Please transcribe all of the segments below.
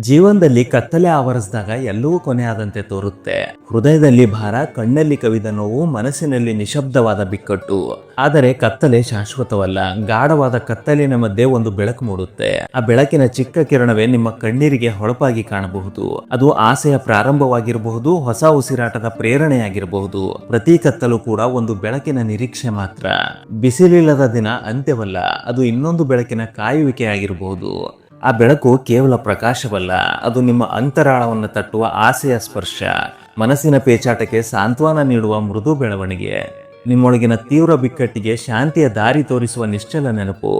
ಜೀವನದಲ್ಲಿ ಕತ್ತಲೆ ಆವರಿಸಿದಾಗ ಎಲ್ಲವೂ ಕೊನೆಯಾದಂತೆ ತೋರುತ್ತೆ. ಹೃದಯದಲ್ಲಿ ಭಾರ, ಕಣ್ಣಲ್ಲಿ ಕವಿದ ನೋವು, ಮನಸ್ಸಿನಲ್ಲಿ ನಿಶಬ್ದವಾದ ಬಿಕ್ಕಟ್ಟು. ಆದರೆ ಕತ್ತಲೆ ಶಾಶ್ವತವಲ್ಲ. ಗಾಢವಾದ ಕತ್ತಲಿನ ಮಧ್ಯೆ ಒಂದು ಬೆಳಕು ಮೂಡುತ್ತೆ. ಆ ಬೆಳಕಿನ ಚಿಕ್ಕ ಕಿರಣವೇ ನಿಮ್ಮ ಕಣ್ಣೀರಿಗೆ ಹೊಳಪಾಗಿ ಕಾಣಬಹುದು. ಅದು ಆಸೆಯ ಪ್ರಾರಂಭವಾಗಿರಬಹುದು, ಹೊಸ ಉಸಿರಾಟದ ಪ್ರೇರಣೆಯಾಗಿರಬಹುದು. ಪ್ರತಿ ಕತ್ತಲು ಕೂಡ ಒಂದು ಬೆಳಕಿನ ನಿರೀಕ್ಷೆ ಮಾತ್ರ. ಬಿಸಿಲಿಲ್ಲದ ದಿನ ಅಂತ್ಯವಲ್ಲ. ಅದು ಇನ್ನೊಂದು ಬೆಳಕಿನ ಕಾಯುವಿಕೆಯಾಗಿರಬಹುದು. ಆ ಬೆಳಕು ಕೇವಲ ಪ್ರಕಾಶವಲ್ಲ, ಅದು ನಿಮ್ಮ ಅಂತರಾಳವನ್ನು ತಟ್ಟುವ ಆಸೆಯ ಸ್ಪರ್ಶ. ಮನಸ್ಸಿನ ಪೇಚಾಟಕ್ಕೆ ಸಾಂತ್ವನ ನೀಡುವ ಮೃದು ಬೆಳವಣಿಗೆ. ನಿಮ್ಮೊಳಗಿನ ತೀವ್ರ ಬಿಕ್ಕಟ್ಟಿಗೆ ಶಾಂತಿಯ ದಾರಿ ತೋರಿಸುವ ನಿಶ್ಚಲ ನೆನಪು.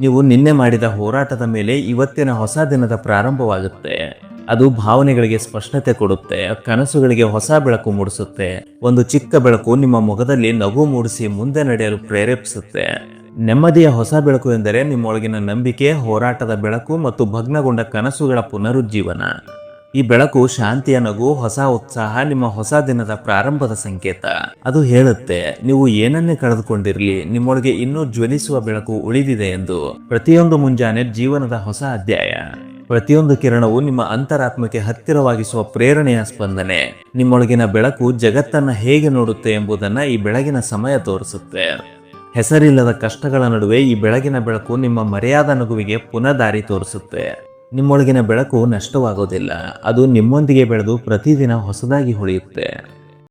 ನೀವು ನಿನ್ನೆ ಮಾಡಿದ ಹೋರಾಟದ ಮೇಲೆ ಇವತ್ತಿನ ಹೊಸ ದಿನದ ಪ್ರಾರಂಭವಾಗುತ್ತೆ. ಅದು ಭಾವನೆಗಳಿಗೆ ಸ್ಪಷ್ಟತೆ ಕೊಡುತ್ತೆ, ಕನಸುಗಳಿಗೆ ಹೊಸ ಬೆಳಕು ಮೂಡಿಸುತ್ತೆ. ಒಂದು ಚಿಕ್ಕ ಬೆಳಕು ನಿಮ್ಮ ಮುಖದಲ್ಲಿ ನಗು ಮೂಡಿಸಿ ಮುಂದೆ ನಡೆಯಲು ಪ್ರೇರೇಪಿಸುತ್ತೆ. ನೆಮ್ಮದಿಯ ಹೊಸ ಬೆಳಕು ಎಂದರೆ ನಿಮ್ಮೊಳಗಿನ ನಂಬಿಕೆ, ಹೋರಾಟದ ಬೆಳಕು ಮತ್ತು ಭಗ್ನಗೊಂಡ ಕನಸುಗಳ ಪುನರುಜ್ಜೀವನ. ಈ ಬೆಳಕು ಶಾಂತಿಯ ನಗು, ಹೊಸ ಉತ್ಸಾಹ, ನಿಮ್ಮ ಹೊಸ ದಿನದ ಪ್ರಾರಂಭದ ಸಂಕೇತ. ಅದು ಹೇಳುತ್ತೆ, ನೀವು ಏನನ್ನೇ ಕಳೆದುಕೊಂಡಿರಲಿ, ನಿಮ್ಮೊಳಗೆ ಇನ್ನೂ ಜ್ವಲಿಸುವ ಬೆಳಕು ಉಳಿದಿದೆ ಎಂದು. ಪ್ರತಿಯೊಂದು ಮುಂಜಾನೆ ಜೀವನದ ಹೊಸ ಅಧ್ಯಾಯ. ಪ್ರತಿಯೊಂದು ಕಿರಣವು ನಿಮ್ಮ ಅಂತರಾತ್ಮಕ್ಕೆ ಹತ್ತಿರವಾಗಿಸುವ ಪ್ರೇರಣೆಯ ಸ್ಪಂದನೆ. ನಿಮ್ಮೊಳಗಿನ ಬೆಳಕು ಜಗತ್ತನ್ನ ಹೇಗೆ ನೋಡುತ್ತೆ ಎಂಬುದನ್ನ ಈ ಬೆಳಗಿನ ಸಮಯ ತೋರಿಸುತ್ತೆ. ಹೆಸರಿಲ್ಲದ ಕಷ್ಟಗಳ ನಡುವೆ ಈ ಬೆಳಗಿನ ಬೆಳಕು ನಿಮ್ಮ ಮರ್ಯಾದ ನಗುವಿಗೆ ಪುನಃ ದಾರಿ ತೋರಿಸುತ್ತೆ. ನಿಮ್ಮೊಳಗಿನ ಬೆಳಕು ನಷ್ಟವಾಗೋದಿಲ್ಲ. ಅದು ನಿಮ್ಮೊಂದಿಗೆ ಬೆಳೆದು ಪ್ರತಿದಿನ ಹೊಸದಾಗಿ ಹೊಳೆಯುತ್ತೆ